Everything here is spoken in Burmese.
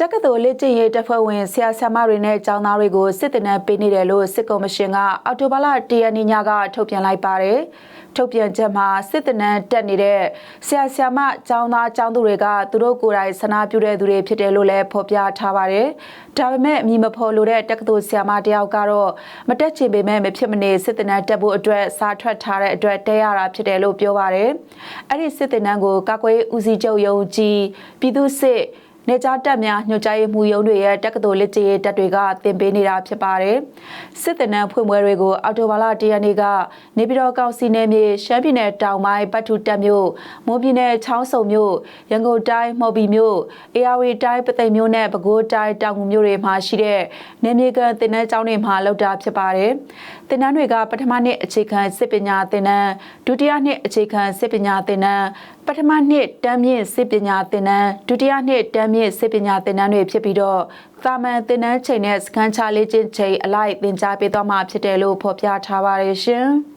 တက္ကသိုလ်လက်ကျင့်ရေးတပ်ဖွဲ့ဝင်ဆရာဆရာမတွေနဲ့ကျောင်းသားတွေကိုစစ်တပ်နဲ့ပေးနေတယ်လို့စစ်ကော်မရှင်ကအော်တိုဘာလ၁ရက်နေ့ညကထုတ်ပြန်လိုက်ပါတယ်။ထုတ်ပြန်ချက်မှာစစ်တပ်နဲ့တက်နေတဲ့ဆရာဆရာမကျောင်းသားကျောင်းသူတွေကသူတို့ကိုယ်တိုင်ဆန္ဒပြုတဲ့သူတွေဖြစ်တယ်လို့လည်းဖော်ပြထားပါတယ်။ဒါပေမဲ့အမည်မဖော်လို့တဲ့တက္ကသိုလ်ဆရာမတယောက်ကတော့မတက်ချင်ပေမဲ့မဖြစ်မနေစစ်တပ်နဲ့တက်ဖို့အတွက်စာထွက်ထားတဲ့အတွက်တဲရတာဖြစ်တယ်လို့ပြောပါတယ်။အဲ့ဒီစစ်တပ်နန်းကိုကာကွယ်ဦးစီးချုပ်ယုံကြည်ပြည်သူစစ် နေကြတက်များညွှန်ကြားရေးမှူးရုံးတွေရဲ့တက္ကသိုလ်လက်ကျရေးတက်တွေကတင်ပေးနေတာဖြစ်ပါတယ်။စစ်တပ်နန်းဖွင့်ပွဲတွေကိုအော်တိုဘာလ၁ရက်နေ့ကနေပြည်တော်ကောင်စီနယ်မြေရှမ်းပြည်နယ်တောင်ပိုင်းပတ်ထူတက်မြို့မွန်ပြည်နယ်ချောင်းစုံမြို့ရန်ကုန်တိုင်းမော်ဘီမြို့အေရဝတီတိုင်းပသိမ်မြို့နဲ့ပဲခူးတိုင်းတောင်ငူမြို့တွေမှာရှိတဲ့နေမြေကန်တင်နန်းကျောင်းတွေမှာလောက်တာဖြစ်ပါတယ်။တင်နန်းတွေကပထမနှစ်အခြေခံစစ်ပညာတင်နန်းဒုတိယနှစ်အခြေခံစစ်ပညာတင်နန်းပထမနှစ်တန်းမြင့်စစ်ပညာသင်တန်းဒုတိယနှစ်တန်းမြင့်စစ်ပညာသင်တန်းတွေဖြစ်ပြီးတော့သာမန်သင်တန်းချိန်နဲ့စကန်ချလေးချင်းချိန်အလိုက်သင်ကြားပေးသွားမှာဖြစ်တယ်လို့ဖော်ပြထားပါတယ်ရှင်။